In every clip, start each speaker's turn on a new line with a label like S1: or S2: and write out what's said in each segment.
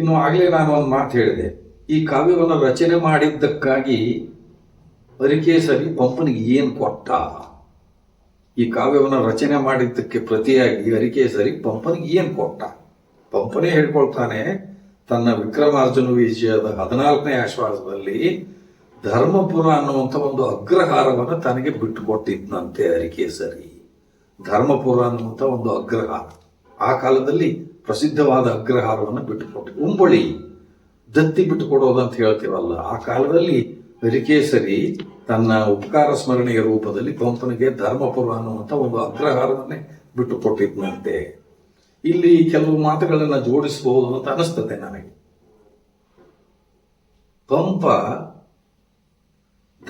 S1: ಇನ್ನು ಆಗಲೇ ನಾನು ಒಂದು ಮಾತು ಹೇಳಿದೆ. ಈ ಕಾವ್ಯವನ್ನು ರಚನೆ ಮಾಡಿದ್ದಕ್ಕಾಗಿ ಅರಿಕೇಸರಿ ಪಂಪನಿಗೆ ಏನು ಕೊಟ್ಟ? ಈ ಕಾವ್ಯವನ್ನು ರಚನೆ ಮಾಡಿದ್ದಕ್ಕೆ ಪ್ರತಿಯಾಗಿ ಅರಿಕೇಸರಿ ಪಂಪನಿಗೆ ಏನು ಕೊಟ್ಟ? ಪಂಪನೇ ಹೇಳ್ಕೊಳ್ತಾನೆ, ತನ್ನ ವಿಕ್ರಮಾರ್ಜುನ ವಿಜಯದ ಹದಿನಾಲ್ಕನೇ ಆಶ್ವಾಸದಲ್ಲಿ ಧರ್ಮಪುರ ಅನ್ನುವಂಥ ಒಂದು ಅಗ್ರಹಾರವನ್ನು ತನಗೆ ಬಿಟ್ಟುಕೊಟ್ಟಿದ್ದಂತೆ ಅರಿಕೇಸರಿ ಧರ್ಮಪುರ ಅನ್ನುವಂಥ ಒಂದು ಅಗ್ರಹಾರ. ಆ ಕಾಲದಲ್ಲಿ ಪ್ರಸಿದ್ಧವಾದ ಅಗ್ರಹಾರವನ್ನು ಬಿಟ್ಟುಕೊಟ್ಟು ಉಂಬಳಿ ದತ್ತಿ ಬಿಟ್ಟುಕೊಡೋದಂತ ಹೇಳ್ತೀವಲ್ಲ, ಆ ಕಾಲದಲ್ಲಿ ಹರಿಕೇಸರಿ ತನ್ನ ಉಪಕಾರ ಸ್ಮರಣೆಯ ರೂಪದಲ್ಲಿ ಪಂಪನಿಗೆ ಧರ್ಮಪುರ ಅನ್ನುವಂಥ ಒಂದು ಅಗ್ರಹಾರವನ್ನೇ ಬಿಟ್ಟುಕೊಟ್ಟಿದ್ನಂತೆ. ಇಲ್ಲಿ ಕೆಲವು ಮಾತುಗಳನ್ನು ಜೋಡಿಸಬಹುದು ಅಂತ ಅನಿಸ್ತದೆ ನನಗೆ. ಪಂಪ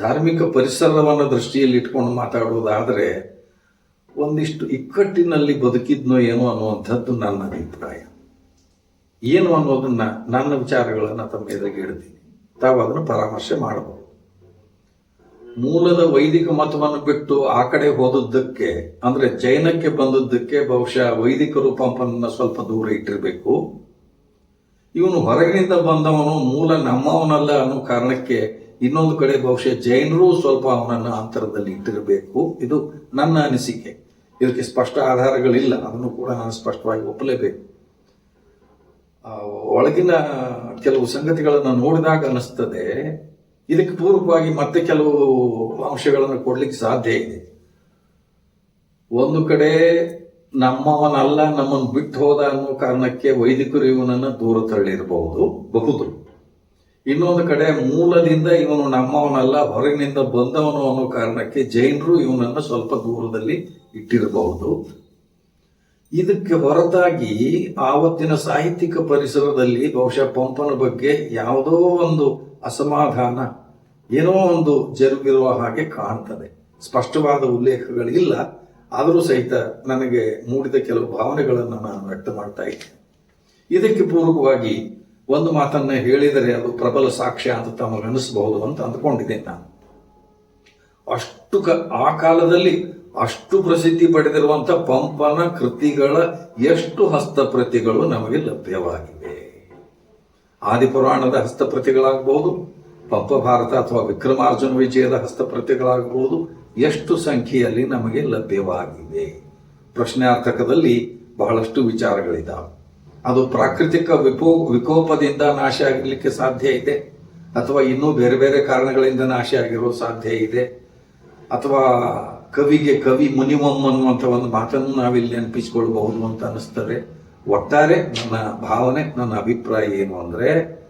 S1: ಧಾರ್ಮಿಕ ಪರಿಸರವನ್ನು ದೃಷ್ಟಿಯಲ್ಲಿ ಇಟ್ಕೊಂಡು ಮಾತಾಡುವುದಾದರೆ ಒಂದಿಷ್ಟು ಇಕ್ಕಟ್ಟಿನಲ್ಲಿ ಬದುಕಿದ್ನೋ ಏನೋ ಅನ್ನುವಂಥದ್ದು ನನ್ನ ಅಭಿಪ್ರಾಯ. ಏನು ಅನ್ನೋದನ್ನ ನನ್ನ ವಿಚಾರಗಳನ್ನು ತಮ್ಮ ಎದುರಿಗೆ ಇಡ್ತೀನಿ ತಾವು ಅದನ್ನು ಪರಾಮರ್ಶೆ ಮಾಡಬಹುದು. ಮೂಲದ ವೈದಿಕ ಮತವನ್ನು ಬಿಟ್ಟು ಆ ಕಡೆ ಹೋದದ್ದಕ್ಕೆ, ಅಂದ್ರೆ ಜೈನಕ್ಕೆ ಬಂದದ್ದಕ್ಕೆ ಬಹುಶಃ ವೈದಿಕ ಪಂಪನನ್ನ ಸ್ವಲ್ಪ ದೂರ ಇಟ್ಟಿರಬೇಕು. ಇವನು ಹೊರಗಿನಿಂದ ಬಂದವನು ಮೂಲ ನಮ್ಮವನಲ್ಲ ಅನ್ನೋ ಕಾರಣಕ್ಕೆ ಇನ್ನೊಂದು ಕಡೆ ಬಹುಶಃ ಜೈನರು ಸ್ವಲ್ಪ ಅವನನ್ನು ಅಂತರದಲ್ಲಿ ಇಟ್ಟಿರಬೇಕು. ಇದು ನನ್ನ ಅನಿಸಿಕೆ. ಇದಕ್ಕೆ ಸ್ಪಷ್ಟ ಆಧಾರಗಳಿಲ್ಲ. ಅದನ್ನು ಕೂಡ ನಾನು ಸ್ಪಷ್ಟವಾಗಿ ಒಪ್ಪಲೇಬೇಕು. ಒಳಗಿನ ಕೆಲವು ಸಂಗತಿಗಳನ್ನು ನೋಡಿದಾಗ ಅನಿಸ್ತದೆ, ಇದಕ್ಕೆ ಪೂರ್ವಕವಾಗಿ ಮತ್ತೆ ಕೆಲವು ಅಂಶಗಳನ್ನು ಕೊಡ್ಲಿಕ್ಕೆ ಸಾಧ್ಯ ಇದೆ. ಒಂದು ಕಡೆ ನಮ್ಮವನಲ್ಲ, ನಮ್ಮನ್ನು ಬಿಟ್ಟು ಹೋದ ಅನ್ನೋ ಕಾರಣಕ್ಕೆ ವೈದಿಕರು ಇವನನ್ನು ದೂರ ತಳ್ಳಿರಬಹುದು ಬಹುದು ಇನ್ನೊಂದು ಕಡೆ ಮೂಲದಿಂದ ಇವನು ನಮ್ಮವನಲ್ಲ, ಹೊರಗಿನಿಂದ ಬಂದವನು ಅನ್ನೋ ಕಾರಣಕ್ಕೆ ಜೈನರು ಇವನನ್ನು ಸ್ವಲ್ಪ ದೂರದಲ್ಲಿ ಇಟ್ಟಿರಬಹುದು. ಇದಕ್ಕೆ ಹೊರತಾಗಿ ಆವತ್ತಿನ ಸಾಹಿತ್ಯಿಕ ಪರಿಸರದಲ್ಲಿ ಬಹುಶಃ ಪಂಪನ ಬಗ್ಗೆ ಯಾವುದೋ ಒಂದು ಅಸಮಾಧಾನ, ಏನೋ ಒಂದು ಜರುಗಿರುವ ಹಾಗೆ ಕಾಣ್ತದೆ. ಸ್ಪಷ್ಟವಾದ ಉಲ್ಲೇಖಗಳಿಲ್ಲ. ಆದರೂ ಸಹಿತ ನನಗೆ ಮೂಡಿದ ಕೆಲವು ಭಾವನೆಗಳನ್ನು ನಾನು ವ್ಯಕ್ತ ಮಾಡ್ತಾ ಇದ್ದೇನೆ. ಇದಕ್ಕೆ ಪೂರ್ವಕವಾಗಿ ಒಂದು ಮಾತನ್ನು ಹೇಳಿದರೆ ಅದು ಪ್ರಬಲ ಸಾಕ್ಷ್ಯ ಅಂತ ತಮಗೆ ಅನಿಸಬಹುದು ಅಂತ ಅಂದ್ಕೊಂಡಿದ್ದೇನೆ ನಾನು. ಅಷ್ಟು ಆ ಕಾಲದಲ್ಲಿ ಅಷ್ಟು ಪ್ರಸಿದ್ಧಿ ಪಡೆದಿರುವಂತ ಪಂಪನ ಕೃತಿಗಳ ಎಷ್ಟು ಹಸ್ತಪ್ರತಿಗಳು ನಮಗೆ ಲಭ್ಯವಾಗಿವೆ. ಆದಿಪುರಾಣದ ಹಸ್ತಪ್ರತಿಗಳಾಗಬಹುದು, ಪಂಪ ಭಾರತ ಅಥವಾ ವಿಕ್ರಮಾರ್ಜುನ ವಿಜಯದ ಹಸ್ತಪ್ರತಿಗಳಾಗಬಹುದು, ಎಷ್ಟು ಸಂಖ್ಯೆಯಲ್ಲಿ ನಮಗೆ ಲಭ್ಯವಾಗಿವೆ. ಪ್ರಶ್ನಾರ್ಥಕದಲ್ಲಿ ಬಹಳಷ್ಟು ವಿಚಾರಗಳಿದ್ದಾವೆ ಅದು ಪ್ರಾಕೃತಿಕ ವಿಕೋ ವಿಕೋಪದಿಂದ ನಾಶ ಆಗಲಿಕ್ಕೆ ಸಾಧ್ಯ ಇದೆ, ಅಥವಾ ಇನ್ನೂ ಬೇರೆ ಬೇರೆ ಕಾರಣಗಳಿಂದ ನಾಶ ಆಗಿರೋ ಸಾಧ್ಯ ಇದೆ, ಅಥವಾ ಕವಿಗೆ ಕವಿ ಮುನಿಮಮ್ ಅನ್ನುವಂಥ ಒಂದು ಮಾತನ್ನು ನಾವಿಲ್ಲಿ ನೆನಪಿಸಿಕೊಳ್ಬಹುದು ಅಂತ ಅನಿಸ್ತದೆ ಒಟ್ಟಾರೆ ನನ್ನ ಭಾವನೆ, ನನ್ನ ಅಭಿಪ್ರಾಯ ಏನು ಅಂದ್ರೆ,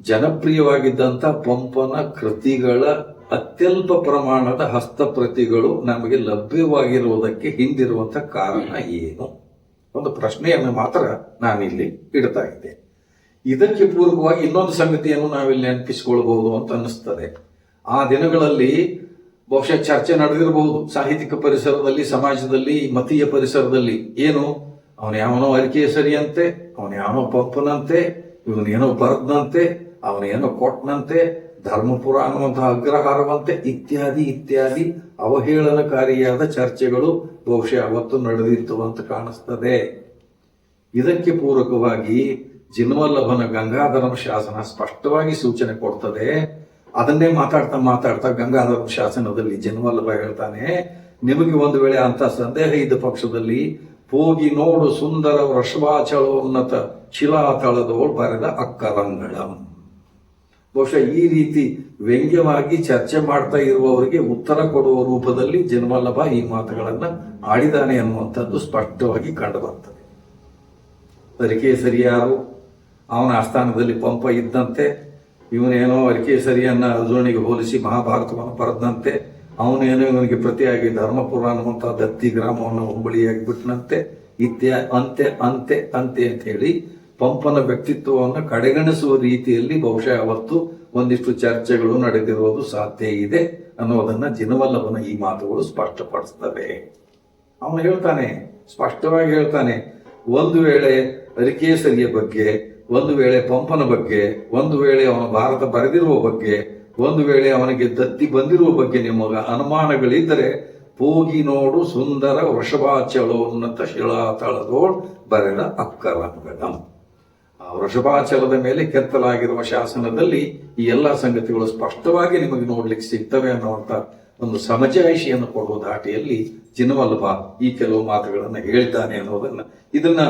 S1: ಜನಪ್ರಿಯವಾಗಿದ್ದಂಥ ಪಂಪನ ಕೃತಿಗಳ ಅತ್ಯಲ್ಪ ಪ್ರಮಾಣದ ಹಸ್ತಪ್ರತಿಗಳು ನಮಗೆ ಲಭ್ಯವಾಗಿರುವುದಕ್ಕೆ ಹಿಂದಿರುವಂಥ ಕಾರಣ ಏನು? ಒಂದು ಪ್ರಶ್ನೆಯನ್ನು ಮಾತ್ರ ನಾನಿಲ್ಲಿ ಇಡ್ತಾ ಇದ್ದೆ. ಇದಕ್ಕೆ ಪೂರ್ವಕವಾಗಿ ಇನ್ನೊಂದು ಸಂಗತಿಯನ್ನು ನಾವಿಲ್ಲಿ ನೆನಪಿಸಿಕೊಳ್ಬಹುದು ಅಂತ ಅನ್ನಿಸ್ತದೆ. ಆ ದಿನಗಳಲ್ಲಿ ಬಹುಶಃ ಚರ್ಚೆ ನಡೆದಿರಬಹುದು. ಸಾಹಿತ್ಯಿಕ ಪರಿಸರದಲ್ಲಿ, ಸಮಾಜದಲ್ಲಿ, ಮತೀಯ ಪರಿಸರದಲ್ಲಿ. ಏನು? ಅವನ ಯಾವನೋ ಅರಿಕೆ ಸರಿಯಂತೆ ಅವನ ಯಾವನೋ ಪಂಪನಂತೆ ಇವನೇನೋ ಬರದ್ನಂತೆ ಅವನೇನೋ ಕೊಟ್ಟನಂತೆ ಧರ್ಮಪುರ ಅನ್ನುವಂತಹ ಅಗ್ರಹಾರವಂತೆ, ಇತ್ಯಾದಿ ಇತ್ಯಾದಿ ಅವಹೇಳನಕಾರಿಯಾದ ಚರ್ಚೆಗಳು ಬಹುಶಃ ಅವತ್ತು ನಡೆದಿತ್ತು ಅಂತ ಕಾಣಿಸ್ತದೆ. ಇದಕ್ಕೆ ಪೂರಕವಾಗಿ ಜಿನ್ವಲ್ಲಭನ ಗಂಗಾಧರಂ ಶಾಸನ ಸ್ಪಷ್ಟವಾಗಿ ಸೂಚನೆ ಕೊಡ್ತದೆ. ಅದನ್ನೇ ಮಾತಾಡ್ತಾ ಮಾತಾಡ್ತಾ ಗಂಗಾಧರ ಶಾಸನದಲ್ಲಿ ಜನ್ಮಲ್ಲಭ ಹೇಳ್ತಾನೆ, ನಿಮಗೆ ಒಂದು ವೇಳೆ ಅಂತ ಸಂದೇಹ ಇದ್ದ ಪಕ್ಷದಲ್ಲಿ ಹೋಗಿ ನೋಡು ಸುಂದರ ವೃಷಭಾಚಳೋನ್ನತ ಶಿಲಾತಳದೋಳು ಬರೆದ ಅಕ್ಕರಂಗಳ. ಬಹುಶಃ ಈ ರೀತಿ ವ್ಯಂಗ್ಯವಾಗಿ ಚರ್ಚೆ ಮಾಡ್ತಾ ಇರುವವರಿಗೆ ಉತ್ತರ ಕೊಡುವ ರೂಪದಲ್ಲಿ ಜನ್ಮಲ್ಲಭ ಈ ಮಾತುಗಳನ್ನು ಆಡಿದಾನೆ ಅನ್ನುವಂಥದ್ದು ಸ್ಪಷ್ಟವಾಗಿ ಕಂಡು ಬರ್ತದೆ ಸರಿಯಾರು ಯಾರು ಅವನ ಆಸ್ಥಾನದಲ್ಲಿ ಪಂಪ ಇದ್ದಂತೆ ಇವನೇನೋ ಅರಿಕೇಸರಿಯನ್ನ ಅರ್ಜುನಿಗೆ ಹೋಲಿಸಿ ಮಹಾಭಾರತವನ್ನು ಬರೆದಂತೆ ಅವನೇನೋ ಇವನಿಗೆ ಪ್ರತಿಯಾಗಿ ಧರ್ಮಪುರ ಅನ್ನುವಂಥ ದತ್ತಿ ಗ್ರಾಮವನ್ನು ಹುಂಬಳಿಯಾಗಿ ಬಿಟ್ಟನಂತೆ ಇತ್ಯ ಅಂತೆ ಅಂತೆ ಅಂತೆ ಅಂತ ಹೇಳಿ ಪಂಪನ ವ್ಯಕ್ತಿತ್ವವನ್ನು ಕಡೆಗಣಿಸುವ ರೀತಿಯಲ್ಲಿ ಬಹುಶಃ ಅವತ್ತು ಒಂದಿಷ್ಟು ಚರ್ಚೆಗಳು ನಡೆದಿರುವುದು ಸಾಧ್ಯ ಇದೆ ಅನ್ನೋದನ್ನ ಜಿನವಲ್ಲವನ ಈ ಮಾತುಗಳು ಸ್ಪಷ್ಟಪಡಿಸ್ತವೆ. ಅವನು ಹೇಳ್ತಾನೆ, ಸ್ಪಷ್ಟವಾಗಿ ಹೇಳ್ತಾನೆ, ಒಂದು ವೇಳೆ ಅರಿಕೇಸರಿಯ ಬಗ್ಗೆ ಒಂದು ವೇಳೆ ಪಂಪನ ಬಗ್ಗೆ, ಒಂದು ವೇಳೆ ಅವನು ಭಾರತ ಬರೆದಿರುವ ಬಗ್ಗೆ, ಒಂದು ವೇಳೆ ಅವನಿಗೆ ದತ್ತಿ ಬಂದಿರುವ ಬಗ್ಗೆ ನಿಮಗ ಅನುಮಾನಗಳಿದ್ದರೆ ಹೋಗಿ ನೋಡು ಸುಂದರ ವೃಷಭಾಚಲೋನ್ನತ ಶಿಲಾತಳದೋಳ್ ಬರೆದ ಅಕ್ಕರಂಗಳಂ ಆ ವೃಷಭಾಚಲದ ಮೇಲೆ ಕೆತ್ತಲಾಗಿರುವ ಶಾಸನದಲ್ಲಿ ಈ ಎಲ್ಲ ಸಂಗತಿಗಳು ಸ್ಪಷ್ಟವಾಗಿ ನಿಮಗೆ ನೋಡ್ಲಿಕ್ಕೆ ಸಿಗ್ತವೆ ಅನ್ನುವಂತ ಒಂದು ಸಮಜಾಯಿಷಿಯನ್ನು ಕೊಡುವ ದಾಟಿಯಲ್ಲಿ ಜಿನವಲ್ಲಭ ಈ ಕೆಲವು ಮಾತುಗಳನ್ನು ಹೇಳಿದ್ದಾನೆ ಅನ್ನೋದನ್ನ ಇದನ್ನ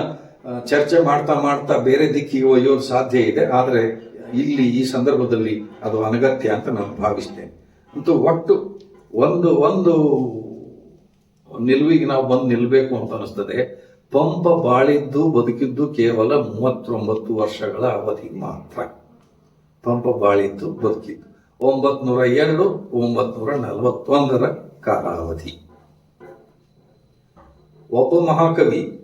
S1: ಚರ್ಚೆ ಮಾಡ್ತಾ ಮಾಡ್ತಾ ಬೇರೆ ದಿಕ್ಕಿಗೆ ಒಯ್ಯೋ ಸಾಧ್ಯ ಇದೆ. ಆದರೆ ಇಲ್ಲಿ ಈ ಸಂದರ್ಭದಲ್ಲಿ ಅದು ಅನಗತ್ಯ ಅಂತ ನಾನು ಭಾವಿಸ್ತೇನೆ. ಅಂತೂ ಒಟ್ಟು ಒಂದು ಒಂದು ನಿಲುವಿಗೆ ನಾವು ಬಂದು ನಿಲ್ಲಬೇಕು ಅಂತ ಅನಿಸ್ತದೆ. ಪಂಪ ಬಾಳಿದ್ದು, ಬದುಕಿದ್ದು ಕೇವಲ ಮೂವತ್ತೊಂಬತ್ತು ವರ್ಷಗಳ ಅವಧಿ ಮಾತ್ರ. ಪಂಪ ಬಾಳಿದ್ದು, ಬದುಕಿದ್ದು. ಒಂಬತ್ನೂರ ಎರಡು, ಒಂಬತ್ನೂರ ನಲವತ್ತೊಂದರ ಕಾಲಾವಧಿ. ಒಬ್ಬ ಮಹಾಕವಿ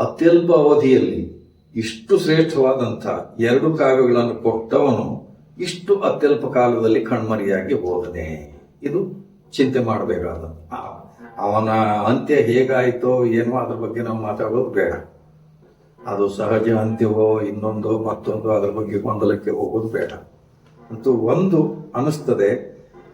S1: ಅತ್ಯಲ್ಪ ಅವಧಿಯಲ್ಲಿ ಇಷ್ಟು ಶ್ರೇಷ್ಠವಾದಂಥ ಎರಡು ಕಾವ್ಯಗಳನ್ನು ಕೊಟ್ಟವನು ಇಷ್ಟು ಅತ್ಯಲ್ಪ ಕಾಲದಲ್ಲಿ ಕಣ್ಮರಿಯಾಗಿ ಹೋದನೆ. ಇದು ಚಿಂತೆ ಮಾಡಬೇಕಾದ ಅವನ ಅಂತ್ಯ ಹೇಗಾಯಿತೋ ಏನೋ ಅದ್ರ ಬಗ್ಗೆ ನಾವು ಮಾತಾಡೋದು ಬೇಡ. ಅದು ಸಹಜ ಅಂತ್ಯವೋ ಇನ್ನೊಂದು ಮತ್ತೊಂದು ಅದ್ರ ಬಗ್ಗೆ ಗೊಂದಲಕ್ಕೆ ಹೋಗೋದು ಬೇಡ. ಅಂತೂ ಒಂದು ಅನಿಸ್ತದೆ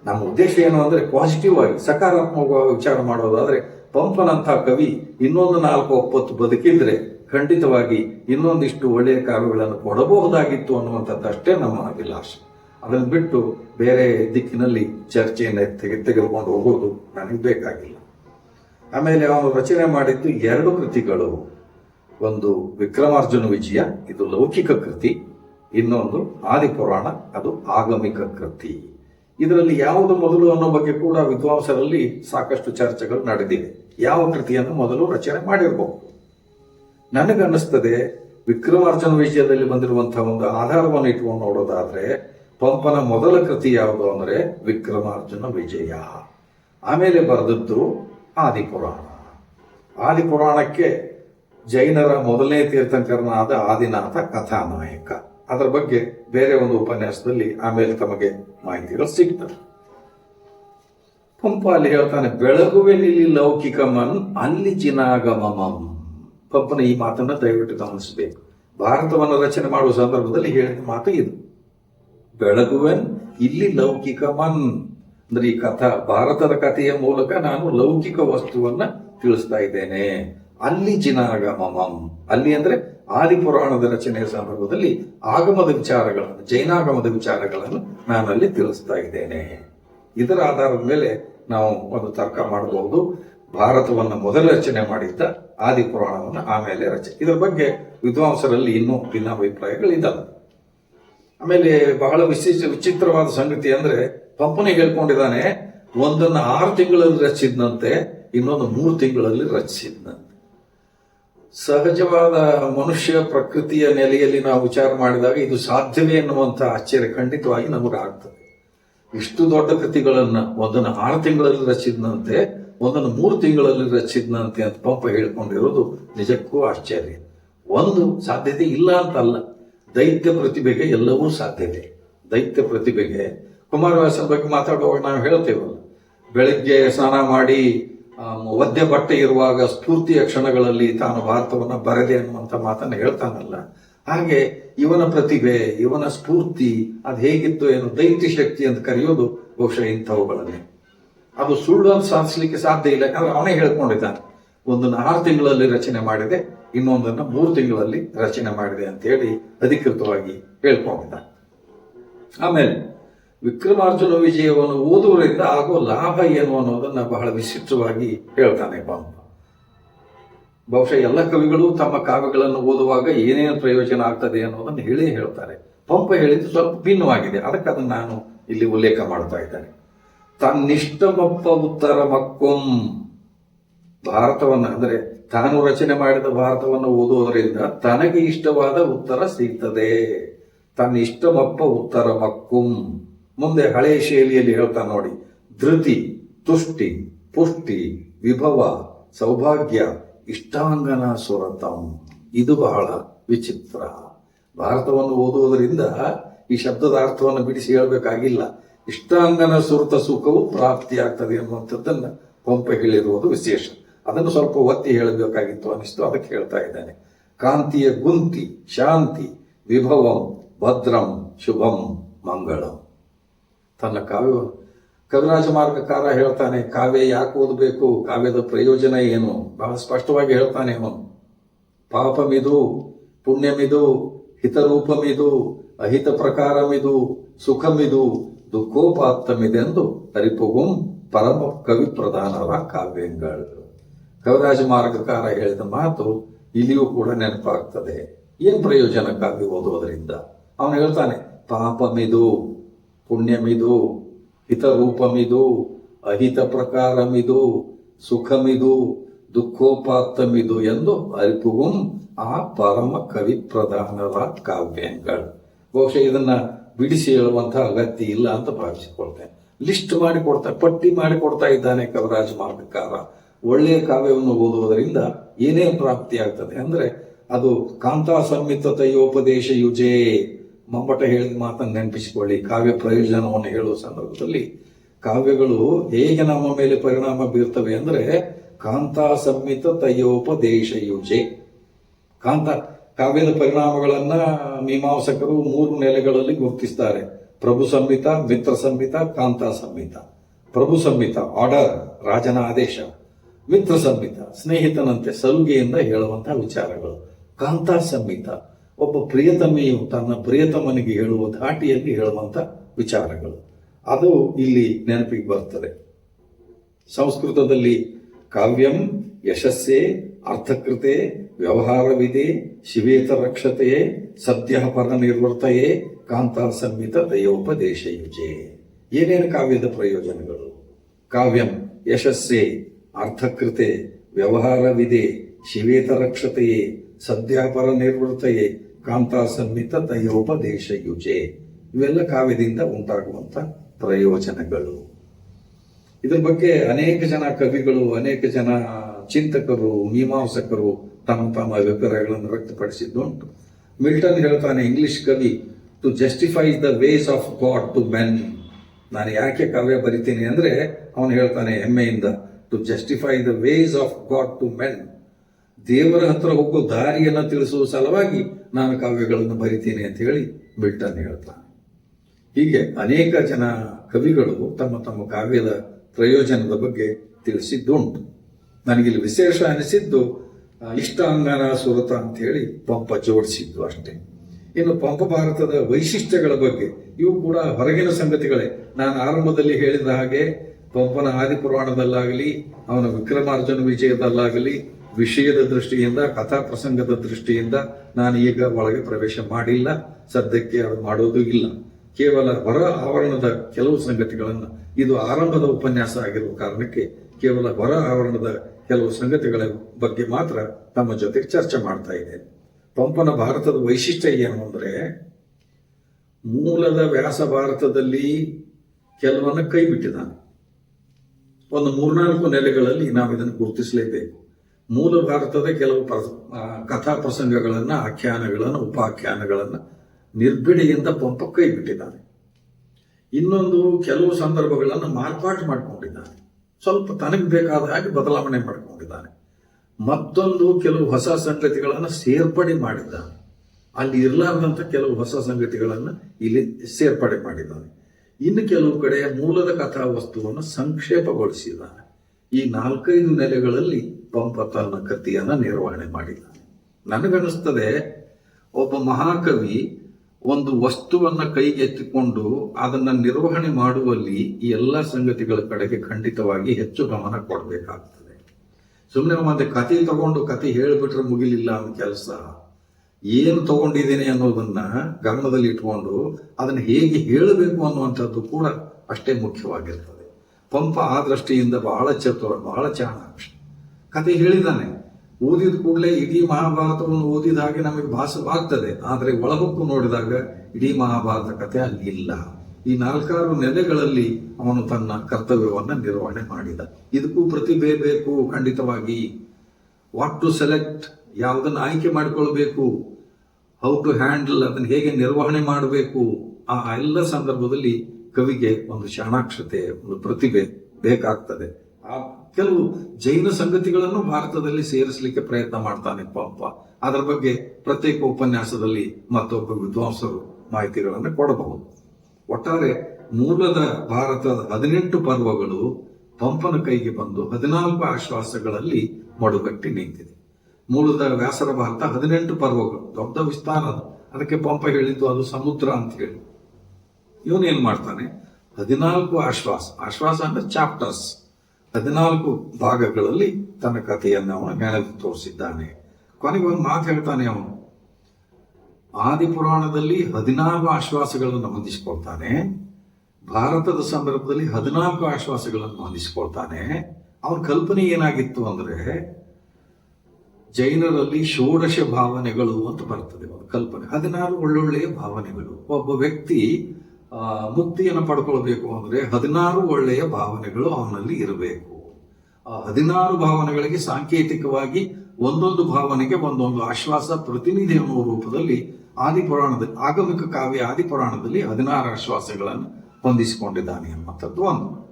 S1: ನಮ್ಮ ಉದ್ದೇಶ ಏನು ಅಂದ್ರೆ ಪಾಸಿಟಿವ್ ಆಗಿ, ಸಕಾರಾತ್ಮಕವಾಗಿ ವಿಚಾರ ಮಾಡೋದಾದ್ರೆ ಪಂಪನಂಥ ಕವಿ ಇನ್ನೊಂದು ನಾಲ್ಕು ಒಪ್ಪತ್ತು ಬದುಕಿದ್ರೆ ಖಂಡಿತವಾಗಿ ಇನ್ನೊಂದಿಷ್ಟು ಒಳ್ಳೆಯ ಕಾವ್ಯಗಳನ್ನು ಕೊಡಬಹುದಾಗಿತ್ತು ಅನ್ನುವಂಥದ್ದಷ್ಟೇ ನಮ್ಮ ಅಭಿಲಾಷೆ. ಅದನ್ನು ಬಿಟ್ಟು ಬೇರೆ ದಿಕ್ಕಿನಲ್ಲಿ ಚರ್ಚೆಯನ್ನು ತೆಗೆ, ತೆಗೆದುಕೊಂಡು ಹೋಗೋದು ನನಗೆ ಬೇಕಾಗಿಲ್ಲ. ಆಮೇಲೆ ಅವನು ರಚನೆ ಮಾಡಿದ್ದು ಎರಡು ಕೃತಿಗಳು. ಒಂದು ವಿಕ್ರಮಾರ್ಜುನ ವಿಜಯ, ಇದು ಲೌಕಿಕ ಕೃತಿ. ಇನ್ನೊಂದು ಆದಿಪುರಾಣ, ಅದು ಆಗಮಿಕ ಕೃತಿ. ಇದರಲ್ಲಿ ಯಾವುದು ಮೊದಲು ಅನ್ನೋ ಬಗ್ಗೆ ಕೂಡ ವಿದ್ವಾಂಸರಲ್ಲಿ ಸಾಕಷ್ಟು ಚರ್ಚೆಗಳು ನಡೆದಿವೆ ಯಾವ ಕೃತಿಯನ್ನು ಮೊದಲು ರಚನೆ ಮಾಡಿರಬಹುದು ನನಗನ್ನಿಸ್ತದೆ ವಿಕ್ರಮಾರ್ಜುನ ವಿಜಯದಲ್ಲಿ ಬಂದಿರುವಂತಹ ಒಂದು ಆಧಾರವನ್ನು ಇಟ್ಕೊಂಡು ನೋಡೋದಾದ್ರೆ, ಪಂಪನ ಮೊದಲ ಕೃತಿ ಯಾವುದು ಅಂದರೆ ವಿಕ್ರಮಾರ್ಜುನ ವಿಜಯ. ಆಮೇಲೆ ಬರೆದದ್ದು ಆದಿಪುರಾಣ. ಆದಿಪುರಾಣಕ್ಕೆ ಜೈನರ ಮೊದಲನೇ ತೀರ್ಥಂಕರನಾದ ಆದಿನಾಥ ಕಥಾನಾಯಕ. ಅದರ ಬಗ್ಗೆ ಬೇರೆ ಒಂದು ಉಪನ್ಯಾಸದಲ್ಲಿ ಆಮೇಲೆ ತಮಗೆ ಮಾಹಿತಿಗಳು ಸಿಗ್ತವೆ. ಪಂಪ ಅಲ್ಲಿ ಹೇಳ್ತಾನೆ ಲೌಕಿಕ ಮನ್ ಅಲ್ಲಿ ಜಿನಾಗಮಮಂ ಪಂಪನ ಈ ಮಾತನ್ನ ದಯವಿಟ್ಟು ಗಮನಿಸಬೇಕು. ಭಾರತವನ್ನು ರಚನೆ ಮಾಡುವ ಸಂದರ್ಭದಲ್ಲಿ ಹೇಳಿದ ಮಾತು ಇದು. ಬೆಳಗುವೆನ್, ಇಲ್ಲಿ ಲೌಕಿಕ ಮನ್ ಅಂದ್ರೆ ಈ ಕಥಾ, ಭಾರತದ ಕಥೆಯ ಮೂಲಕ ನಾನು ಲೌಕಿಕ ವಸ್ತುವನ್ನ ತಿಳಿಸ್ತಾ ಇದ್ದೇನೆ. ಅಲ್ಲಿ ಜಿನಾಗಮಮಂ ಅಲ್ಲಿ ಅಂದ್ರೆ ಆದಿಪುರಾಣದ ರಚನೆಯ ಸಂದರ್ಭದಲ್ಲಿ ಆಗಮದ ವಿಚಾರಗಳನ್ನು, ಜೈನಾಗಮದ ವಿಚಾರಗಳನ್ನು ನಾನು ಅಲ್ಲಿ ತಿಳಿಸ್ತಾ ಇದ್ದೇನೆ. ಇದರ ಆಧಾರದ ಮೇಲೆ ನಾವು ಒಂದು ತರ್ಕ ಮಾಡಬಹುದು. ಭಾರತವನ್ನು ಮೊದಲ ರಚನೆ ಮಾಡಿದ್ದ ಆದಿಪುರಾಣವನ್ನು ಆಮೇಲೆ ರಚನೆ. ಇದರ ಬಗ್ಗೆ ವಿದ್ವಾಂಸರಲ್ಲಿ ಇನ್ನೂ ಭಿನ್ನಾಭಿಪ್ರಾಯಗಳಿದ್ದಾವೆ ಆಮೇಲೆ ಬಹಳ ವಿಶೇಷ ವಿಚಿತ್ರವಾದ ಸಂಗತಿ ಅಂದ್ರೆ ಪಂಪನೆ ಹೇಳ್ಕೊಂಡಿದ್ದಾನೆ, ಒಂದನ್ನು ಆರು ತಿಂಗಳಲ್ಲಿ ರಚಿಸಿದಂತೆ ಇನ್ನೊಂದು ಮೂರು ತಿಂಗಳಲ್ಲಿ ರಚಿಸಿದಂತೆ ಸಹಜವಾದ ಮನುಷ್ಯ ಪ್ರಕೃತಿಯ ನೆಲೆಯಲ್ಲಿ ನಾವು ವಿಚಾರ ಮಾಡಿದಾಗ ಇದು ಸಾಧ್ಯವೇ ಎನ್ನುವಂಥ ಆಶ್ಚರ್ಯ ಖಂಡಿತವಾಗಿ ನಮಗಾಗ್ತದೆ. ಇಷ್ಟು ದೊಡ್ಡ ಕೃತಿಗಳನ್ನ ಒಂದನ್ನು ಆರು ತಿಂಗಳಲ್ಲಿ ರಚಿಸಿದಂತೆ ಒಂದನ್ನು ಮೂರು ತಿಂಗಳಲ್ಲಿ ರಚಿಸಿದಂತೆ ಅಂತ ಪಂಪ ಹೇಳ್ಕೊಂಡಿರೋದು ನಿಜಕ್ಕೂ ಆಶ್ಚರ್ಯ. ಒಂದು ಸಾಧ್ಯತೆ ಇಲ್ಲ ಅಂತ ಅಲ್ಲ ದೈತ್ಯ ಪ್ರತಿಭೆಗೆ ಎಲ್ಲವೂ ಸಾಧ್ಯತೆ. ದೈತ್ಯ ಪ್ರತಿಭೆಗೆ ಕುಮಾರವ್ಯಾಸನ ಬಗ್ಗೆ ಮಾತಾಡುವಾಗ ನಾವು ಹೇಳ್ತೇವಲ್ಲ, ಬೆಳಿಗ್ಗೆ ಸ್ನಾನ ಮಾಡಿ ಒದ್ದೆ ಬಟ್ಟೆ ಇರುವಾಗ ಸ್ಫೂರ್ತಿಯ ಕ್ಷಣಗಳಲ್ಲಿ ತಾನು ಭಾರತವನ್ನು ಬರೆದೆ ಅನ್ನುವಂಥ ಮಾತನ್ನು ಹೇಳ್ತಾನಲ್ಲ. ಹಾಗೆ ಇವನ ಪ್ರತಿಭೆ, ಇವನ ಸ್ಫೂರ್ತಿ, ಅದು ಹೇಗಿತ್ತು ಏನು ದೈತ್ಯ ಶಕ್ತಿ ಅಂತ ಕರೆಯೋದು ಬಹುಶಃ ಇಂಥವುಗಳನ್ನೇ. ಅದು ಸುಳ್ಳು ಅಂತ ಸಾಧಿಸ್ಲಿಕ್ಕೆ ಸಾಧ್ಯ ಇಲ್ಲ. ಯಾಕಂದ್ರೆ ಅವನೇ ಹೇಳ್ಕೊಂಡಿದ್ದಾನೆ. ಒಂದನ್ನು ಆರು ತಿಂಗಳಲ್ಲಿ ರಚನೆ ಮಾಡಿದೆ, ಇನ್ನೊಂದನ್ನು ಮೂರು ತಿಂಗಳಲ್ಲಿ ರಚನೆ ಮಾಡಿದೆ ಅಂತ ಹೇಳಿ ಅಧಿಕೃತವಾಗಿ ಹೇಳ್ಕೊಂಡಿದ್ದ ಆಮೇಲೆ ವಿಕ್ರಮಾರ್ಜುನ ವಿಜಯವನ್ನು ಓದುವುದರಿಂದ ಆಗೋ ಲಾಭ ಏನು ಅನ್ನೋದನ್ನ ಬಹಳ ವಿಶಿಷ್ಟವಾಗಿ ಹೇಳ್ತಾನೆ ಪಂಪ ಬಹುಶಃ ಎಲ್ಲ ಕವಿಗಳು ತಮ್ಮ ಕಾವ್ಯಗಳನ್ನು ಓದುವಾಗ ಏನೇನು ಪ್ರಯೋಜನ ಆಗ್ತದೆ ಅನ್ನೋದನ್ನು ಹೇಳೇ ಹೇಳ್ತಾರೆ. ಪಂಪ ಹೇಳಿದ್ದು ಸ್ವಲ್ಪ ಭಿನ್ನವಾಗಿದೆ. ಅದಕ್ಕೆ ಅದನ್ನು ನಾನು ಇಲ್ಲಿ ಉಲ್ಲೇಖ ಮಾಡ್ತಾ ಇದ್ದೇನೆ. ತನ್ನಿಷ್ಟಮಪ್ಪ ಉತ್ತರ ಮಕ್ಕೊಂ. ಭಾರತವನ್ನು ಅಂದರೆ ತಾನು ರಚನೆ ಮಾಡಿದ ಭಾರತವನ್ನು ಓದುವುದರಿಂದ ತನಗೆ ಇಷ್ಟವಾದ ಉತ್ತರ ಸಿಗ್ತದೆ. ತನ್ನ ಇಷ್ಟಮಪ್ಪ ಉತ್ತರ ಮಕ್ಕುಂ. ಮುಂದೆ ಹಳೆ ಶೈಲಿಯಲ್ಲಿ ಹೇಳ್ತಾ ನೋಡಿ. ಧೃತಿ, ತುಷ್ಟಿ, ಪುಷ್ಟಿ, ವಿಭವ, ಸೌಭಾಗ್ಯ ಇಷ್ಟಾಂಗನ ಸುರತಂ ಇದು ಬಹಳ ವಿಚಿತ್ರ. ಭಾರತವನ್ನು ಓದುವುದರಿಂದ ಈ ಶಬ್ದದ ಅರ್ಥವನ್ನು ಬಿಡಿಸಿ ಹೇಳಬೇಕಾಗಿಲ್ಲ. ಇಷ್ಟಾಂಗನ ಸುರತ ಸುಖವು ಪ್ರಾಪ್ತಿಯಾಗ್ತದೆ ಎನ್ನುವಂಥದ್ದನ್ನು ಪಂಪ ಹೇಳಿರುವುದು ವಿಶೇಷ. ಅದನ್ನು ಸ್ವಲ್ಪ ಒತ್ತಿ ಹೇಳಬೇಕಾಗಿತ್ತು ಅನಿಸ್ತು, ಅದಕ್ಕೆ ಹೇಳ್ತಾ ಇದ್ದಾನೆ. ಕಾಂತಿಯ ಗುಂತಿ, ಶಾಂತಿ, ವಿಭವಂ, ಭದ್ರಂ, ಶುಭಂ, ಮಂಗಳಂ. ತನ್ನ ಕಾವ್ಯ ಕವಿರಾಜ ಮಾರ್ಗಕಾರ ಹೇಳ್ತಾನೆ, ಕಾವ್ಯ ಯಾಕೆ ಓದಬೇಕು, ಕಾವ್ಯದ ಪ್ರಯೋಜನ ಏನು? ಬಹಳ ಸ್ಪಷ್ಟವಾಗಿ ಹೇಳ್ತಾನೆ ಅವನು. ಪಾಪಮಿದು, ಪುಣ್ಯಮಿದು, ಹಿತರೂಪಮಿದು, ಅಹಿತ ಪ್ರಕಾರಮಿದು, ಸುಖಮಿದು ದುಃಖೋಪಾತ್ತಮಿದೆಂದು ಅರಿಪುಗುಂ ಪರಮ ಕವಿ ಪ್ರಧಾನರ ಕಾವ್ಯಗಳು. ಕವಿರಾಜ ಮಾರ್ಗಕಾರ ಹೇಳಿದ ಮಾತು ಇಲ್ಲಿಯೂ ಕೂಡ ನೆನಪಾಗ್ತದೆ. ಏನ್ ಪ್ರಯೋಜನ ಕಾವ್ಯ ಓದೋದ್ರಿಂದ ಅವನು ಹೇಳ್ತಾನೆ, ಪಾಪಮಿದು, ಪುಣ್ಯಮಿದು ಹಿತರೂಪಮಿದು ಅಹಿತ ಪ್ರಕಾರಮಿದು ಸುಖಮಿದು, ದುಃಖೋಪಾತ್ತಮಿದು ಎಂದು ಅರಿಪುಗುಂ ಆ ಪರಮ ಕವಿ ಪ್ರಧಾನರ ಕಾವ್ಯಗಳು. ಬಹುಶಃ ಇದನ್ನ ಬಿಡಿಸಿ ಹೇಳುವಂತಹ ಅಗತ್ಯ ಇಲ್ಲ ಅಂತ ಭಾವಿಸಿಕೊಳ್ತೇನೆ. ಲಿಸ್ಟ್ ಮಾಡಿ ಕೊಡ್ತಾ, ಪಟ್ಟಿ ಮಾಡಿ ಕೊಡ್ತಾ ಇದ್ದಾನೆ ಕವಿರಾಜ ಮಾರ್ಗಕಾರ. ಒಳ್ಳೆಯ ಕಾವ್ಯವನ್ನು ಓದುವುದರಿಂದ ಏನೇ ಪ್ರಾಪ್ತಿ ಆಗ್ತದೆ ಅಂದ್ರೆ ಅದು ಕಾಂತಾ ಸಂಹಿತತೆಯೋಪದೇಶ ಯುಜೆ ಮಮ್ಮಟ ಹೇಳಿದ ಮಾತನ್ನು ನೆನಪಿಸಿಕೊಳ್ಳಿ, ಕಾವ್ಯ ಪ್ರಯೋಜನವನ್ನು ಹೇಳುವ ಸಂದರ್ಭದಲ್ಲಿ ಕಾವ್ಯಗಳು ಹೇಗೆ ನಮ್ಮ ಮೇಲೆ ಪರಿಣಾಮ ಬೀರ್ತವೆ ಅಂದರೆ ಕಾಂತಾ ಸಂಹಿತ ತಯೋಪದೇಶ ಯೋಜೆ ಕಾಂತ, ಕಾವ್ಯದ ಪರಿಣಾಮಗಳನ್ನ ಮೀಮಾಂಸಕರು ಮೂರು ನೆಲೆಗಳಲ್ಲಿ ಗುರುತಿಸ್ತಾರೆ. ಪ್ರಭು ಸಂಹಿತ ಮಿತ್ರ ಸಂಹಿತ ಕಾಂತಾ ಸಂಹಿತ ಪ್ರಭು ಸಂಹಿತ ಆರ್ಡರ್, ರಾಜನ ಆದೇಶ. ಮಿತ್ರ ಸಂಹಿತ ಸ್ನೇಹಿತನಂತೆ ಸಲುಗೆಯಿಂದ ಹೇಳುವಂತಹ ವಿಚಾರಗಳು. ಕಾಂತಾ ಸಂಹಿತ ಒಬ್ಬ ಪ್ರಿಯತಮೆಯು ತನ್ನ ಪ್ರಿಯತಮನಿಗೆ ಹೇಳುವ ಧಾಟಿಯಲ್ಲಿ ಹೇಳುವಂತ ವಿಚಾರಗಳು. ಅದು ಇಲ್ಲಿ ನೆನಪಿಗೆ ಬರ್ತದೆ. ಸಂಸ್ಕೃತದಲ್ಲಿ ಕಾವ್ಯಂ ಯಶಸ್ಸೇ ಅರ್ಥಕೃತೆ ವ್ಯವಹಾರವಿದೆ ಶಿವೇತ ರಕ್ಷತೆಯೇ ಸದ್ಯ ಪರ ನಿರ್ವರ್ತಯೇ ಕಾಂತಾ ಸಂಹಿತ ದಯೋಪದೇಶ ಯುಜೆ ಏನೇನು ಕಾವ್ಯದ ಪ್ರಯೋಜನಗಳು? ಕಾವ್ಯಂ ಯಶಸ್ಸೇ ಅರ್ಥಕೃತೆ ವ್ಯವಹಾರವಿದೆ ಶಿವೇತ ರಕ್ಷತೆಯೇ ಸದ್ಯಾಪರ ನಿರ್ವೃತೆಯೇ ಕಾಂತಾ ಸಂಹಿತ ತಯೋಪದೇಶ ಯುಜೆ ಇವೆಲ್ಲ ಕಾವ್ಯದಿಂದ ಉಂಟಾಗುವಂಥ ಪ್ರಯೋಜನಗಳು. ಇದ್ರ ಬಗ್ಗೆ ಅನೇಕ ಜನ ಕವಿಗಳು, ಅನೇಕ ಜನ ಚಿಂತಕರು, ಮೀಮಾಂಸಕರು ತಮ್ಮ ತಮ್ಮ ಅಭಿಪ್ರಾಯಗಳನ್ನು ವ್ಯಕ್ತಪಡಿಸಿದ್ದುಂಟು. ಮಿಲ್ಟನ್ ಹೇಳ್ತಾನೆ ಇಂಗ್ಲಿಷ್ ಕವಿ to justify the ways of God to men ನಾನು ಯಾಕೆ ಕಾವ್ಯ ಬರಿತೀನಿ ಅಂದ್ರೆ, ಅವನು ಹೇಳ್ತಾನೆ, ಹೆಮ್ಮೆಯಿಂದ to justify the ways of God to men ದೇವರ ಹತ್ರ ಹೋಗೋ ದಾರಿಯನ್ನು ತಿಳಿಸುವ ಸಲುವಾಗಿ ನಾನು ಕಾವ್ಯಗಳನ್ನು ಬರಿತೀನಿ ಅಂತ ಹೇಳಿ ಬಿಟ್ಟನ್ನು ಹೇಳ್ತಾನೆ. ಹೀಗೆ ಅನೇಕ ಜನ ಕವಿಗಳು ತಮ್ಮ ತಮ್ಮ ಕಾವ್ಯದ ಪ್ರಯೋಜನದ ಬಗ್ಗೆ ತಿಳಿಸಿದ್ದುಂಟು. ನನಗಿಲ್ಲಿ ವಿಶೇಷ ಅನಿಸಿದ್ದು ಇಷ್ಟ ಇಷ್ಟಾಂಗನ ಸುರತ ಅಂತ ಹೇಳಿ ಪಂಪ ಜೋಡಿಸಿದ್ದು ಅಷ್ಟೇ. ಇನ್ನು ಪಂಪ ಭಾರತದ ವೈಶಿಷ್ಟ್ಯಗಳ ಬಗ್ಗೆ ಇವು ಕೂಡ ಹೊರಗಿನ ಸಂಗತಿಗಳೇ. ನಾನು ಆರಂಭದಲ್ಲಿ ಹೇಳಿದ ಹಾಗೆ ಪಂಪನ ಆದಿಪುರಾಣದಲ್ಲಾಗಲಿ, ಅವನ ವಿಕ್ರಮಾರ್ಜುನ ವಿಜಯದಲ್ಲಾಗಲಿ ವಿಷಯದ ದೃಷ್ಟಿಯಿಂದ, ಕಥಾ ಪ್ರಸಂಗದ ದೃಷ್ಟಿಯಿಂದ ನಾನು ಈಗ ಒಳಗೆ ಪ್ರವೇಶ ಮಾಡಿಲ್ಲ. ಸದ್ಯಕ್ಕೆ ಅದು ಮಾಡೋದು ಇಲ್ಲ. ಕೇವಲ ಹೊರ ಆವರಣದ ಕೆಲವು ಸಂಗತಿಗಳನ್ನು, ಇದು ಆರಂಭದ ಉಪನ್ಯಾಸ ಆಗಿರುವ ಕಾರಣಕ್ಕೆ ಕೇವಲ ಹೊರ ಆವರಣದ ಕೆಲವು ಸಂಗತಿಗಳ ಬಗ್ಗೆ ಮಾತ್ರ ತಮ್ಮ ಜೊತೆಗೆ ಚರ್ಚೆ ಮಾಡ್ತಾ ಇದೆ ಪಂಪನ ಭಾರತದ ವೈಶಿಷ್ಟ್ಯ ಏನು ಅಂದರೆ, ಮೂಲದ ವ್ಯಾಸ ಭಾರತದಲ್ಲಿ ಕೆಲವನ್ನ ಕೈ ಬಿಟ್ಟಿದ್ದಾನೆ ಒಂದು ಮೂರ್ನಾಲ್ಕು ನೆಲೆಗಳಲ್ಲಿ ನಾವು ಇದನ್ನು ಗುರುತಿಸಲೇಬೇಕು. ಮೂಲ ಭಾರತದ ಕೆಲವು ಪ್ರ- ಕಥಾ ಪ್ರಸಂಗಗಳನ್ನು ಆಖ್ಯಾನಗಳನ್ನು, ಉಪಾಖ್ಯಾನಗಳನ್ನು ನಿರ್ಬಿಡಿಯಿಂದ ಪಂಪ ಕೈ ಬಿಟ್ಟಿದ್ದಾನೆ ಇನ್ನೊಂದು ಕೆಲವು ಸಂದರ್ಭಗಳನ್ನು ಮಾರ್ಪಾಟು ಮಾಡಿಕೊಂಡಿದ್ದಾನೆ ಸ್ವಲ್ಪ ತನಗೆ ಬೇಕಾದ ಹಾಗೆ ಬದಲಾವಣೆ ಮಾಡಿಕೊಂಡಿದ್ದಾನೆ ಮತ್ತೊಂದು ಕೆಲವು ಹೊಸ ಸಂಗತಿಗಳನ್ನು ಸೇರ್ಪಡೆ ಮಾಡಿದ್ದಾನೆ ಅಲ್ಲಿ ಇರಲಾರ್ದಂಥ ಕೆಲವು ಹೊಸ ಸಂಗತಿಗಳನ್ನು ಇಲ್ಲಿ ಸೇರ್ಪಡೆ ಮಾಡಿದ್ದಾನೆ ಇನ್ನು ಕೆಲವು ಕಡೆ ಮೂಲದ ಕಥಾ ವಸ್ತುವನ್ನು ಸಂಕ್ಷೇಪಗೊಳಿಸಿದ್ದಾನೆ ಈ ನಾಲ್ಕೈದು ನೆಲೆಗಳಲ್ಲಿ ಪಂಪ ತನ್ನ ಕೃತಿಯನ್ನು ನಿರ್ವಹಣೆ ಮಾಡಿದ. ನನಗನ್ನಿಸ್ತದೆ, ಒಬ್ಬ ಮಹಾಕವಿ ಒಂದು ವಸ್ತುವನ್ನ ಕೈಗೆತ್ತಿಕೊಂಡು ಅದನ್ನ ನಿರ್ವಹಣೆ ಮಾಡುವಲ್ಲಿ ಈ ಎಲ್ಲ ಸಂಗತಿಗಳ ಕಡೆಗೆ ಖಂಡಿತವಾಗಿ ಹೆಚ್ಚು ಗಮನ ಕೊಡಬೇಕಾಗ್ತದೆ. ಸುಮ್ಮನೆ ಮತ್ತೆ ಕತೆ ತಗೊಂಡು ಕತೆ ಹೇಳಿಬಿಟ್ರೆ ಮುಗಿಲಿಲ್ಲ ಅನ್ನೋ ಕೆಲಸ, ಏನು ತಗೊಂಡಿದ್ದೀನಿ ಅನ್ನೋದನ್ನ ಗಮನದಲ್ಲಿ ಇಟ್ಕೊಂಡು ಅದನ್ನು ಹೇಗೆ ಹೇಳಬೇಕು ಅನ್ನುವಂಥದ್ದು ಕೂಡ ಅಷ್ಟೇ ಮುಖ್ಯವಾಗಿರ್ತದೆ. ಪಂಪ ಆ ದೃಷ್ಟಿಯಿಂದ ಬಹಳ ಚತುರ, ಬಹಳ ಚಾಣಾಕ್ಷ. ಕತೆ ಹೇಳಿದ್ದಾನೆ. ಓದಿದ ಕೂಡಲೇ ಇಡೀ ಮಹಾಭಾರತವನ್ನು ಓದಿದ ಹಾಗೆ ನಮಗೆ ಭಾಸವಾಗ್ತದೆ. ಆದರೆ ಒಳಹೊಕ್ಕು ನೋಡಿದಾಗ ಇಡೀ ಮಹಾಭಾರತ ಕಥೆ ಅಲ್ಲಿಲ್ಲ. ಈ ನಾಲ್ಕಾರು ನೆಲೆಗಳಲ್ಲಿ ಅವನು ತನ್ನ ಕರ್ತವ್ಯವನ್ನು ನಿರ್ವಹಣೆ ಮಾಡಿದ. ಇದಕ್ಕೂ ಪ್ರತಿಭೆ ಬೇಕು, ಖಂಡಿತವಾಗಿ. ವಾಟ್ ಟು ಸೆಲೆಕ್ಟ್ ಯಾವುದನ್ನು ಆಯ್ಕೆ ಮಾಡಿಕೊಳ್ಬೇಕು ಹೌ ಟು ಹ್ಯಾಂಡಲ್ ಅದನ್ನು ಹೇಗೆ ನಿರ್ವಹಣೆ ಮಾಡಬೇಕು, ಆ ಎಲ್ಲ ಸಂದರ್ಭದಲ್ಲಿ ಕವಿಗೆ ಒಂದು ಶಾಣಾಕ್ಷತೆ ಒಂದು ಪ್ರತಿಭೆ ಬೇಕಾಗ್ತದೆ. ಆ ಕೆಲವು ಜೈನ ಸಂಗತಿಗಳನ್ನು ಭಾರತದಲ್ಲಿ ಸೇರಿಸಲಿಕ್ಕೆ ಪ್ರಯತ್ನ ಮಾಡ್ತಾನೆ ಪಾಪ. ಅದರ ಬಗ್ಗೆ ಪ್ರತ್ಯೇಕ ಉಪನ್ಯಾಸದಲ್ಲಿ ಮತ್ತೊಬ್ಬ ವಿದ್ವಾಂಸರು ಮಾಹಿತಿಗಳನ್ನು ಕೊಡಬಹುದು. ಒಟ್ಟಾರೆ ಮೂಲದ ಭಾರತದ ಹದಿನೆಂಟು ಪರ್ವಗಳು ಪಂಪನ ಕೈಗೆ ಬಂದು ಹದಿನಾಲ್ಕು ಆಶ್ವಾಸಗಳಲ್ಲಿ ಮಡುಗಟ್ಟಿ ನಿಂತಿದೆ. ಮೂಲದ ವ್ಯಾಸರ ಭಾರತ ಹದಿನೆಂಟು ಪರ್ವಗಳು. ದೊಡ್ಡ ವಿಸ್ತಾರ ಅದಕ್ಕೆ ಪಂಪ ಹೇಳಿದ್ದು ಅದು ಸಮುದ್ರ ಅಂತ ಹೇಳಿ. ಇವನೇನ್ ಮಾಡ್ತಾನೆ? ಹದಿನಾಲ್ಕು ಆಶ್ವಾಸ. ಆಶ್ವಾಸ ಅಂದ್ರೆ ಚಾಪ್ಟರ್ಸ್ ಹದಿನಾಲ್ಕು ಭಾಗಗಳಲ್ಲಿ ತನ್ನ ಕಥೆಯನ್ನು ಅವನು ಗೆಳೆದು ತೋರಿಸಿದ್ದಾನೆ. ಕೊನೆಗೆ ಒಂದು ಮಾತು ಹೇಳ್ತಾನೆ ಅವನು. ಆದಿ ಪುರಾಣದಲ್ಲಿ ಹದಿನಾಲ್ಕು ಆಶ್ವಾಸಗಳನ್ನು ಹೊಂದಿಸಿಕೊಳ್ತಾನೆ. ಭಾರತದ ಸಂದರ್ಭದಲ್ಲಿ ಹದಿನಾಲ್ಕು ಆಶ್ವಾಸಗಳನ್ನು ಹೊಂದಿಸಿಕೊಳ್ತಾನೆ. ಅವನ ಕಲ್ಪನೆ ಏನಾಗಿತ್ತು ಅಂದ್ರೆ, ಜೈನರಲ್ಲಿ ಷೋಡಶ ಭಾವನೆಗಳು ಅಂತ ಬರ್ತದೆ ಒಂದು ಕಲ್ಪನೆ. ಹದಿನಾರು ಒಳ್ಳೊಳ್ಳೆಯ ಭಾವನೆಗಳು. ಒಬ್ಬ ವ್ಯಕ್ತಿ ಮುಕ್ತಿಯನ್ನು ಪಡ್ಕೊಳ್ಬೇಕು ಅಂದ್ರೆ ಹದಿನಾರು ಒಳ್ಳೆಯ ಭಾವನೆಗಳು ಅವನಲ್ಲಿ ಇರಬೇಕು. ಆ, ಹದಿನಾರು ಭಾವನೆಗಳಿಗೆ ಸಾಂಕೇತಿಕವಾಗಿ ಒಂದೊಂದು ಭಾವನೆಗೆ ಒಂದೊಂದು ಆಶ್ವಾಸ ಪ್ರತಿನಿಧಿ ಅನ್ನುವ ರೂಪದಲ್ಲಿ ಆದಿಪುರಾಣದಲ್ಲಿ ಆಗಮಿಕ ಕಾವ್ಯ ಆದಿಪುರಾಣದಲ್ಲಿ ಹದಿನಾರು ಆಶ್ವಾಸಗಳನ್ನು ಹೊಂದಿಸಿಕೊಂಡಿದ್ದಾನೆ ಅನ್ನುವಂಥದ್ದು ಒಂದು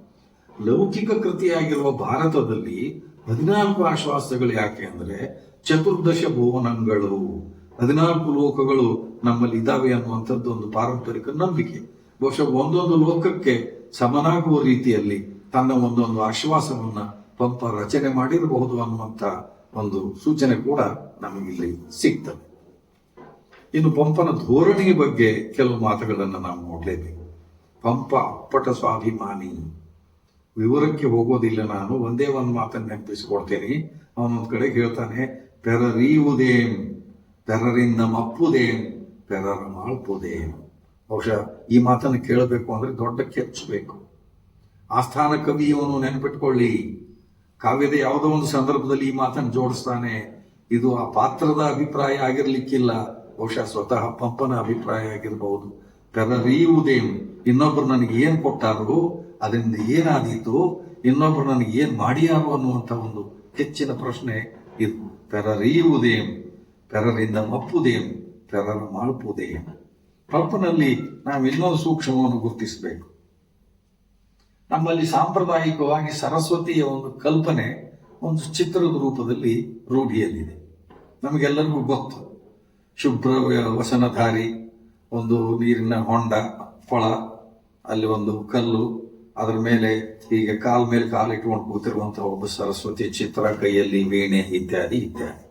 S1: ಲೌಕಿಕ ಕೃತಿಯಾಗಿರುವ ಭಾರತದಲ್ಲಿ ಹದಿನಾಲ್ಕು ಆಶ್ವಾಸಗಳು ಯಾಕೆ ಅಂದ್ರೆ ಚತುರ್ದಶ ಭುವನಗಳು. ಹದಿನಾಲ್ಕು ಲೋಕಗಳು ನಮ್ಮಲ್ಲಿ ಇದಾವೆ ಅನ್ನುವಂಥದ್ದು ಒಂದು ಪಾರಂಪರಿಕ ನಂಬಿಕೆ. ಬಹುಶಃ ಒಂದೊಂದು ಲೋಕಕ್ಕೆ ಸಮನಾಗುವ ರೀತಿಯಲ್ಲಿ ತನ್ನ ಒಂದೊಂದು ಆಶ್ವಾಸವನ್ನ ಪಂಪ ರಚನೆ ಮಾಡಿರಬಹುದು ಅನ್ನುವಂಥ ಒಂದು ಸೂಚನೆ ಕೂಡ ನಮಗಿಲ್ಲಿ ಸಿಗ್ತದೆ. ಇನ್ನು ಪಂಪನ ಧೋರಣೆಯ ಬಗ್ಗೆ ಕೆಲವು ಮಾತುಗಳನ್ನು ನಾವು ನೋಡಲೇಬೇಕು. ಪಂಪ ಅಪ್ಪಟ ಸ್ವಾಭಿಮಾನಿ. ವಿವರಕ್ಕೆ ಹೋಗೋದಿಲ್ಲ ನಾನು, ಒಂದೇ ಒಂದು ಮಾತನ್ನು ನೆನಪಿಸಿಕೊಡ್ತೇನೆ ಅವನೊಂದು ಕಡೆ ಹೇಳ್ತಾನೆ ಪೆರರಿಯುವುದೇಂ ಪೆರರಿಂದ ಮಪ್ಪುದೇಂ ಪೆರರ ಮಾಳ್ಪುದೇಂ ಬಹುಶಃ ಈ ಮಾತನ್ನು ಕೇಳಬೇಕು ಅಂದರೆ ದೊಡ್ಡ ಕೆಚ್ಚಬೇಕು ಆಸ್ಥಾನ ಕವಿಯವನು ನೆನಪಿಟ್ಕೊಳ್ಳಿ. ಕಾವ್ಯದ ಯಾವುದೋ ಒಂದು ಸಂದರ್ಭದಲ್ಲಿ ಈ ಮಾತನ್ನು ಜೋಡಿಸ್ತಾನೆ. ಇದು ಆ ಪಾತ್ರದ ಅಭಿಪ್ರಾಯ ಆಗಿರಲಿಕ್ಕಿಲ್ಲ. ಬಹುಶಃ ಸ್ವತಃ ಪಂಪನ ಅಭಿಪ್ರಾಯ ಆಗಿರಬಹುದು ಪೆರರಿಯುವುದೇನು ಇನ್ನೊಬ್ರು ನನಗೆ ಏನು ಕೊಟ್ಟಾರು, ಅದರಿಂದ ಏನಾದೀತು, ಇನ್ನೊಬ್ರು ನನಗೆ ಏನು ಮಾಡಿಯಾರು ಅನ್ನುವಂಥ ಒಂದು ಹೆಚ್ಚಿನ ಪ್ರಶ್ನೆ ಇದು. ಪೆರರಿಯುವುದೇನು ಪೆರರಿಂದ ಮಪ್ಪುದೇನು? ಪೆರರ ಮಾಳ್ಪುದೇನು? ಪಂಪನಲ್ಲಿ ನಾವು ಇನ್ನೊಂದು ಸೂಕ್ಷ್ಮವನ್ನು ಗುರುತಿಸಬೇಕು. ನಮ್ಮಲ್ಲಿ ಸಾಂಪ್ರದಾಯಿಕವಾಗಿ ಸರಸ್ವತಿಯ ಒಂದು ಕಲ್ಪನೆ ಒಂದು ಚಿತ್ರದ ರೂಪದಲ್ಲಿ ರೂಢಿಯಲ್ಲಿದೆ. ನಮಗೆಲ್ಲರಿಗೂ ಗೊತ್ತು. ಶುಭ್ರ ವಸನಧಾರಿ, ಒಂದು ನೀರಿನ ಹೊಂಡ, ಕೊಳ, ಅಲ್ಲಿ ಒಂದು ಕಲ್ಲು, ಅದರ ಮೇಲೆ ಹೀಗೆ ಕಾಲ್ ಮೇಲೆ ಕಾಲು ಇಟ್ಕೊಂಡು ಕೂತಿರುವಂತಹ ಒಬ್ಬ ಸರಸ್ವತಿ ಚಿತ್ರ, ಕೈಯಲ್ಲಿ ವೀಣೆ ಇತ್ಯಾದಿ ಇತ್ಯಾದಿ.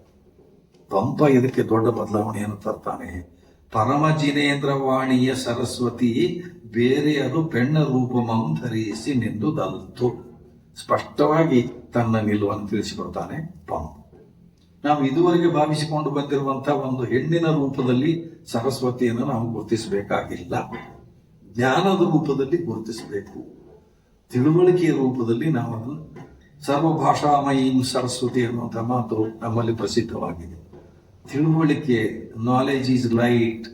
S1: ಪಂಪ ಇದಕ್ಕೆ ದೊಡ್ಡ ಬದಲಾವಣೆಯನ್ನು ತರ್ತಾನೆ. ಪರಮ ಜಿನೇಂದ್ರವಾಣಿಯ ಸರಸ್ವತಿ ಬೇರೆ ಅದು ಪೆಣ್ಣ ರೂಪಮಂ ಧರಿಸಿ ನಿಂದುದಲ್ತು ಸ್ಪಷ್ಟವಾಗಿ ತನ್ನ ನಿಲುವನ್ನು ತಿಳಿಸಿಕೊಡ್ತಾನೆ ಪಂಪ ನಾವು ಇದುವರೆಗೆ ಭಾವಿಸಿಕೊಂಡು ಬಂದಿರುವಂತಹ ಒಂದು ಹೆಣ್ಣಿನ ರೂಪದಲ್ಲಿ ಸರಸ್ವತಿಯನ್ನು ನಾವು ಗುರುತಿಸಬೇಕಾಗಿಲ್ಲ. ಜ್ಞಾನದ ರೂಪದಲ್ಲಿ ಗುರುತಿಸಬೇಕು. ತಿಳುವಳಿಕೆಯ ರೂಪದಲ್ಲಿ ನಾವು ಸರ್ವಭಾಷಾಮಯೀಂ ಸರಸ್ವತಿ ಅನ್ನುವಂಥ ಮಾತು ನಮ್ಮಲ್ಲಿ ಪ್ರಸಿದ್ಧವಾಗಿದೆ. ತಿಳುವಳಿಕೆ knowledge is light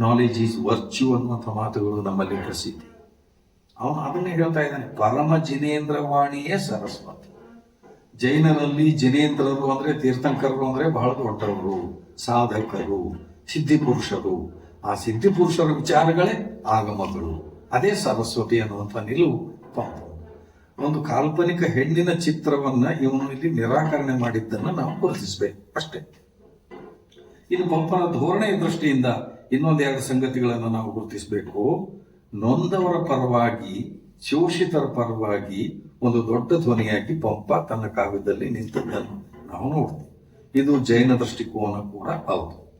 S1: knowledge is virtue ಅನ್ನುವಂಥ ಮಾತುಗಳು ನಮ್ಮಲ್ಲಿ ಪ್ರಸಿದ್ಧಿ. ಅವನು ಅದನ್ನೇ ಹೇಳ್ತಾ ಇದ್ದಾನೆ, ಪರಮ ಜಿನೇಂದ್ರವಾಣಿಯೇ ಸರಸ್ವತಿ. ಜೈನರಲ್ಲಿ ಜಿನೇಂದ್ರರು ಅಂದ್ರೆ ತೀರ್ಥಂಕರರು ಅಂದ್ರೆ ಬಹಳ ದೊಡ್ಡವರು, ಸಾಧಕರು ಸಿದ್ಧಿಪುರುಷರು ಆ ಸಿದ್ಧಿಪುರುಷರ ವಿಚಾರಗಳೇ ಆಗಮಗಳು. ಅದೇ ಸರಸ್ವತಿ ಅನ್ನುವಂಥ ನಿಲುವು ಪಾಪ. ಒಂದು ಕಾಲ್ಪನಿಕ ಹೆಣ್ಣಿನ ಚಿತ್ರವನ್ನ ಇವನು ಇಲ್ಲಿ ನಿರಾಕರಣೆ ಮಾಡಿದ್ದನ್ನು ನಾವು ಗುರುತಿಸಬೇಕು. ಅಷ್ಟೇ. ಇನ್ನು ಪಂಪನ ಧೋರಣೆಯ ದೃಷ್ಟಿಯಿಂದ ಇನ್ನೊಂದೆರಡು ಸಂಗತಿಗಳನ್ನು ನಾವು ಗುರುತಿಸಬೇಕು. ನೊಂದವರ ಪರವಾಗಿ, ಶೋಷಿತರ ಪರವಾಗಿ ಒಂದು ದೊಡ್ಡ ಧ್ವನಿಯಾಗಿ ಪಂಪ ತನ್ನ ಕಾವ್ಯದಲ್ಲಿ ನಿಂತದ್ದನ್ನು ನಾವು ನೋಡ್ತೀವಿ. ಇದು ಜೈನ ದೃಷ್ಟಿಕೋನ ಕೂಡ ಹೌದು.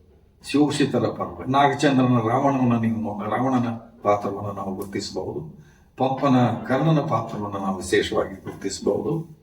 S1: ಶೋಷಿತರ ಪರವಾಗಿ. ನಾಗಚಂದ್ರನ ರಾವಣನ ನೀವು ರಾವಣನ ಪಾತ್ರವನ್ನು ನಾವು ಗುರುತಿಸಬಹುದು. ಪಂಪನ ಕರ್ಣನ ಪಾತ್ರವನ್ನು ನಾವು ವಿಶೇಷವಾಗಿ ಗುರುತಿಸಬಹುದು.